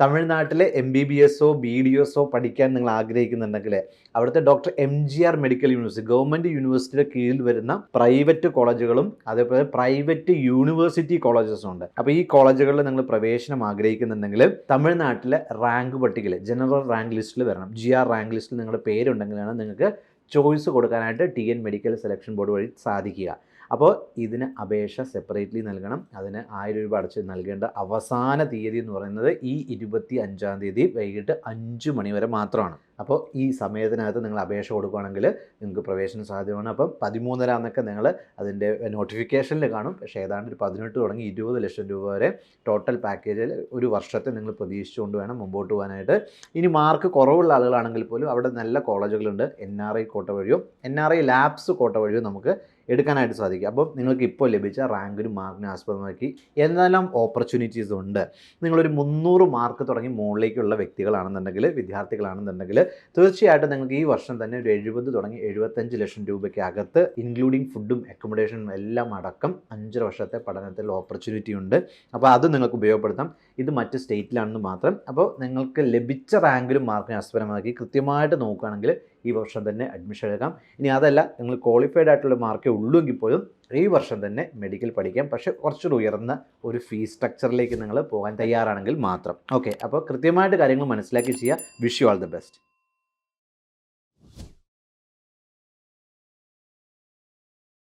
തമിഴ്നാട്ടിലെ M B B എസോ B D എസോ പഠിക്കാൻ നിങ്ങൾ ആഗ്രഹിക്കുന്നുണ്ടെങ്കിൽ അവിടുത്തെ doctor M G R medical university government യൂണിവേഴ്സിറ്റിയുടെ കീഴിൽ വരുന്ന പ്രൈവറ്റ് കോളേജുകളും അതേപോലെ പ്രൈവറ്റ് യൂണിവേഴ്സിറ്റി കോളേജസും ഉണ്ട്. അപ്പോൾ ഈ കോളേജുകളിൽ നിങ്ങൾ പ്രവേശനം ആഗ്രഹിക്കുന്നുണ്ടെങ്കിൽ തമിഴ്നാട്ടിലെ റാങ്ക് പട്ടികയിൽ ജനറൽ റാങ്ക് ലിസ്റ്റിൽ വരണം. ജി ആർ റാങ്ക് ലിസ്റ്റിൽ നിങ്ങളുടെ പേരുണ്ടെങ്കിലാണ് നിങ്ങൾക്ക് ചോയ്സ് കൊടുക്കാനായിട്ട് T N medical selection board വഴി സാധിക്കുക. അപ്പോൾ ഇതിന് അപേക്ഷ സെപ്പറേറ്റ്ലി നൽകണം. അതിന് ആയിരം രൂപ അടച്ച് നൽകേണ്ട അവസാന തീയതി എന്ന് പറയുന്നത് ഈ ഇരുപത്തി അഞ്ചാം തീയതി വൈകിട്ട് അഞ്ച് മണി വരെ മാത്രമാണ്. അപ്പോൾ ഈ സമയത്തിനകത്ത് നിങ്ങൾ അപേക്ഷ കൊടുക്കുകയാണെങ്കിൽ നിങ്ങൾക്ക് പ്രവേശനം സാധ്യമാണ്. അപ്പം പതിമൂന്നരാന്നൊക്കെ നിങ്ങൾ അതിന്റെ നോട്ടിഫിക്കേഷനിൽ കാണും. പക്ഷേ ഏതാണ്ട് ഒരു പതിനെട്ട് തുടങ്ങി ഇരുപത് ലക്ഷം രൂപ വരെ ടോട്ടൽ പാക്കേജിൽ ഒരു വർഷത്തെ നിങ്ങൾ പ്രതീക്ഷിച്ചുകൊണ്ട് വേണം മുമ്പോട്ട് പോകാനായിട്ട്. ഇനി മാർക്ക് കുറവുള്ള ആളുകളാണെങ്കിൽ പോലും അവിടെ നല്ല കോളേജുകളുണ്ട് എൻ ആർ ഐ കോട്ട വഴിയോ എൻ ആർ ഐ ലാബ്സ് കോട്ട വഴിയോ നമുക്ക് എടുക്കാനായിട്ട് സാധിക്കും. അപ്പം നിങ്ങൾക്ക് ഇപ്പോൾ ലഭിച്ച റാങ്കിനും മാർക്കിനെ ആസ്പദമാക്കി എന്തെല്ലാം ഓപ്പർച്യൂണിറ്റീസ് ഉണ്ട്? നിങ്ങളൊരു മുന്നൂറ് മാർക്ക് തുടങ്ങി മുകളിലേക്കുള്ള വ്യക്തികളാണെന്നുണ്ടെങ്കിൽ വിദ്യാർത്ഥികളാണെന്നുണ്ടെങ്കിൽ തീർച്ചയായിട്ടും നിങ്ങൾക്ക് ഈ വർഷം തന്നെ ഒരു എഴുപത് തുടങ്ങി എഴുപത്തഞ്ച് ലക്ഷം രൂപയ്ക്ക് അകത്ത് ഇൻക്ലൂഡിങ് ഫുഡും അക്കോമഡേഷനും എല്ലാം അടക്കം അഞ്ചര വർഷത്തെ പഠനത്തിൽ ഓപ്പർച്യൂണിറ്റി ഉണ്ട്. അപ്പോൾ അത് നിങ്ങൾക്ക് ഉപയോഗപ്പെടുത്താം. ഇത് മറ്റ് സ്റ്റേറ്റിലാണെന്ന് മാത്രം. അപ്പോൾ നിങ്ങൾക്ക് ലഭിച്ച റാങ്കിലും മാർക്കിനും ആസ്പദമാക്കി കൃത്യമായിട്ട് നോക്കുകയാണെങ്കിൽ ഈ വർഷം തന്നെ അഡ്മിഷൻ എടുക്കാം. ഇനി അതല്ല നിങ്ങൾ ക്വാളിഫൈഡ് ആയിട്ടുള്ള മാർക്കേ ഉള്ളൂവെങ്കിൽ പോലും ഈ വർഷം തന്നെ മെഡിക്കൽ പഠിക്കാം. പക്ഷേ കുറച്ചുകൂടി ഉയർന്ന ഒരു ഫീസ് സ്ട്രക്ചറിലേക്ക് നിങ്ങൾ പോകാൻ തയ്യാറാണെങ്കിൽ മാത്രം. ഓക്കെ അപ്പോൾ കൃത്യമായിട്ട് കാര്യങ്ങൾ മനസ്സിലാക്കി ചെയ്യുക. Wish you all the best